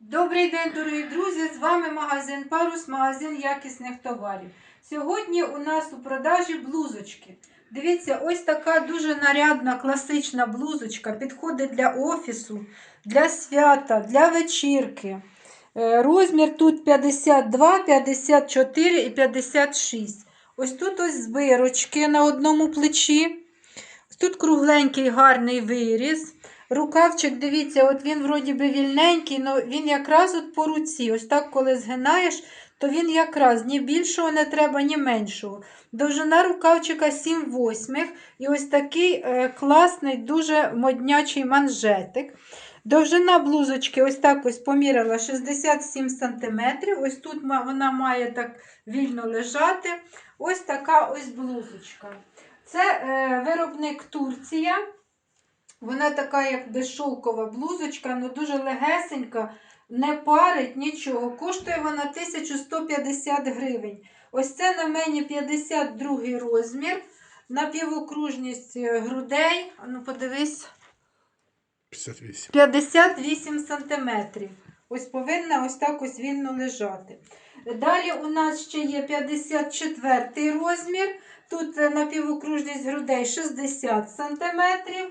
Добрий день, дорогі друзі! З вами магазин Парус, магазин якісних товарів. Сьогодні у нас у продажі блузочки. Дивіться, ось така дуже нарядна класична блузочка. Підходить для офісу, для свята, для вечірки. Е, Розмір тут 52, 54 і 56. Ось тут ось збирочки на одному плечі. Тут кругленький гарний виріз. Рукавчик, дивіться, от він вроді би вільненький, але він якраз от по руці. Ось так, коли згинаєш, то він якраз ні більшого не треба, ні меншого. Довжина рукавчика 7 восьмих. І ось такий е, класний, дуже моднячий манжетик. Довжина блузочки, ось так ось поміряла 67 см. Ось тут вона має так вільно лежати. Ось така ось блузочка. Це е, виробник Турція. Вона така, як безшовкова блузочка, але дуже легесенька, не парить нічого. Коштує вона 1150 гривень. Ось це на мені 52 розмір. Напівокружність е, грудей. Ну, подивись, 58. 58 сантиметрів. Ось повинна ось так ось вільно лежати. Далі у нас ще є 54 розмір. Тут е, напівокружність грудей 60 сантиметрів.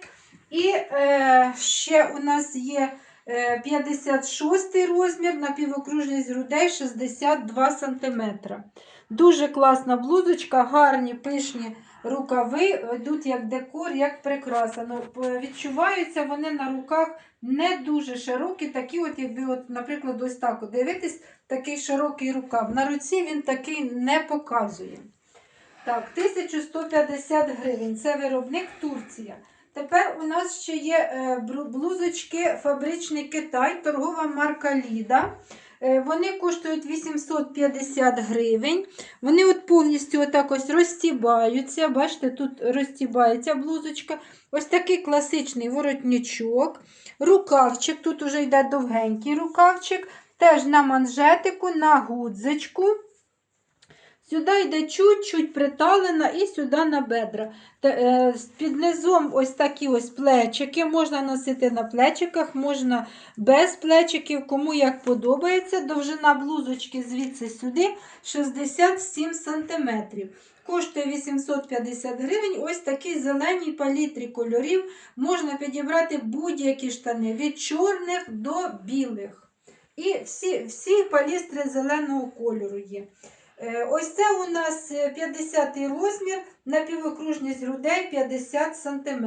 І е, ще у нас є е, 56 розмір, напівокружність грудей 62 сантиметра. Дуже класна блузочка, гарні пишні рукави, йдуть як декор, як прикраса. Ну, відчуваються вони на руках не дуже широкі, такі, от, якби, от, наприклад, ось так дивитись, такий широкий рукав. На руці він такий не показує. Так, 1150 гривень. Це виробник Турція. Тепер у нас ще є е, блузочки фабричний Китай, торгова марка Ліда. Е, Вони коштують 850 гривень. Вони от повністю отак ось розтібаються. Бачите, тут розтібається блузочка. Ось такий класичний воротничок. Рукавчик, тут уже йде довгенький рукавчик. Теж на манжетику, на гудзичку. Сюди йде чуть-чуть приталена і сюди на бедра. Е, під низом ось такі ось плечики. Можна носити на плечиках, можна без плечиків, кому як подобається. Довжина блузочки звідси сюди 67 см. Коштує 850 гривень. Ось такий зеленій палітрі кольорів. Можна підібрати будь-які штани від чорних до білих. І всі, всі палістри зеленого кольору є. Е, Ось це у нас е, 50 розмір, напівокружність грудей 50 см.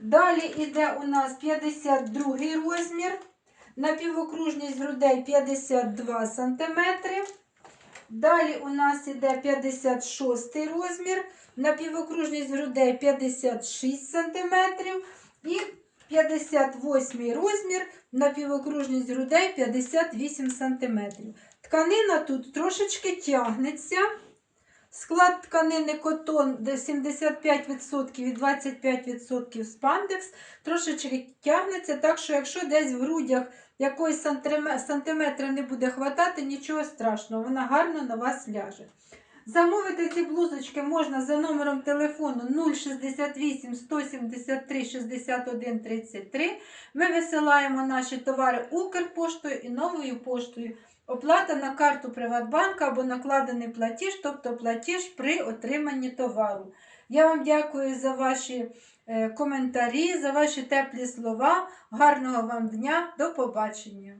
Далі йде у нас 52 розмір, напівокружність грудей 52 см. Далі у нас йде 56 розмір, напівокружність грудей 56 см. І 58 розмір, напівокружність грудей 58 см. Тканина тут трошечки тягнеться. Склад тканини котон де 75% і 25% спандекс. Трошечки тягнеться, так що якщо десь в грудях якоїсь сантиме- сантиметра не буде хватати, нічого страшного, вона гарно на вас ляже. Замовити ці блузочки можна за номером телефону 068 173 61 33. Ми висилаємо наші товари Укрпоштою і новою поштою. Оплата на карту Приватбанка або накладений платіж, тобто платіж при отриманні товару. Я вам дякую за ваші е, коментарі, за ваші теплі слова. Гарного вам дня, до побачення!